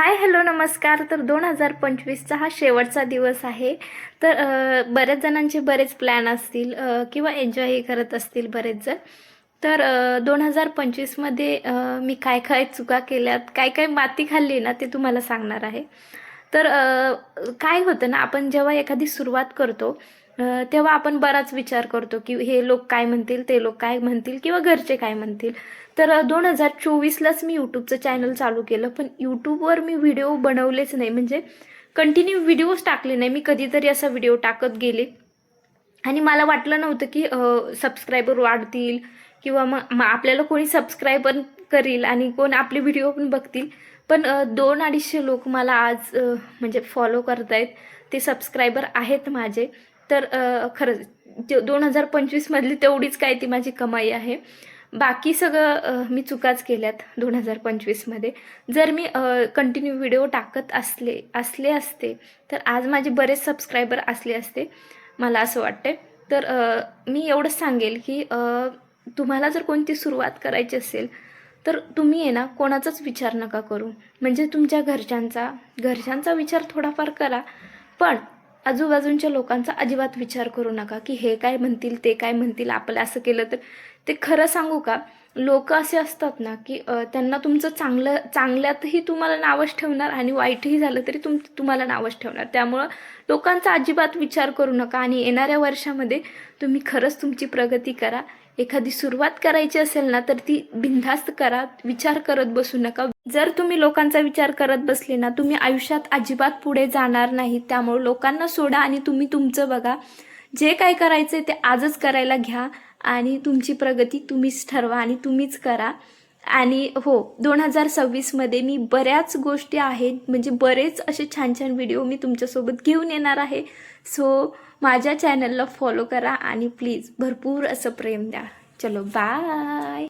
Hi hello नमस्कार. तर दोन हजार पंचवीसचा हा शेवटचा दिवस आहे. तर बऱ्याच जणांचे बरेच प्लॅन असतील किंवा एन्जॉयही करत असतील बरेच जण. तर दोन हजार पंचवीसमध्ये मी काय काय चुका केल्यात काय काय माती खाल्ली ना ते तुम्हाला सांगणार आहे. तर काय होतं ना आपण जेव्हा एखादी सुरुवात करतो तेव्हा आपण बराच विचार करतो की हे लोक काय म्हणतील ते लोक काय म्हणतील किंवा घरचे काय म्हणतील. तर दोन हजार चोवीसलाच मी यूट्यूबचं चॅनल चालू केलं पण यूट्यूबवर मी व्हिडिओ बनवलेच नाही. म्हणजे कंटिन्यू व्हिडिओज टाकले नाही. मी कधीतरी असा व्हिडिओ टाकत गेले. आणि मला वाटलं नव्हतं की सबस्क्रायबर वाढतील किंवा मग आपल्याला कोणी सबस्क्रायबर करील आणि कोण आपले व्हिडिओ पण बघतील. पण दोन अडीचशे लोक मला आज म्हणजे फॉलो करतायत. ते सबस्क्रायबर आहेत माझे. तर खरंच ते दोन हजार पंचवीसमधली तेवढीच काय ती माझी कमाई आहे. बाकी सगळं मी चुकाच केल्यात दोन हजार पंचवीसमध्ये जर मी कंटिन्यू व्हिडिओ टाकत असले असले असते तर आज माझे बरेच सबस्क्रायबर असले असते मला असं वाटते तर मी एवढंच सांगेल की तुम्हाला जर कोणती सुरुवात करायची असेल तर तुम्ही आहे ना कोणाचाच विचार नका करू. म्हणजे तुमच्या घरच्यांचा घरच्यांचा विचार थोडाफार करा. पण आजूबाजूंच्या लोकांचा अजिबात विचार करू नका की हे काय म्हणतील ते काय म्हणतील आपलं असं केलं तर ते खरं सांगू का? लोक असे असतात ना की त्यांना तुमचं चांगलं चांगल्यातही तुम्हाला नावच ठेवणार आणि वाईटही झालं तरी तुम तुम्हाला नावच ठेवणार. त्यामुळं लोकांचा अजिबात विचार करू नका आणि येणाऱ्या वर्षामध्ये तुम्ही खरंच तुमची प्रगती करा. एखादी सुरुवात करायची असेल ना तर ती बिनधास्त करा. विचार करत बसू नका. जर तुम्ही लोकांचा विचार करत बसले ना तुम्ही आयुष्यात अजिबात पुढे जाणार नाही. त्यामुळे लोकांना सोडा आणि तुम्ही तुमचं बघा. जे काय करायचं ते आजच करायला घ्या. आणि तुमची प्रगती तुम्हीच ठरवा आणि तुम्हीच करा. आणि हो दोन हजार सव्वीसमध्ये मी बऱ्याच गोष्टी आहेत म्हणजे बरेच असे छान छान व्हिडिओ मी तुमच्यासोबत घेऊन येणार आहे. सो माझ्या चॅनलला फॉलो करा आणि प्लीज भरपूर असं प्रेम द्या. चलो बाय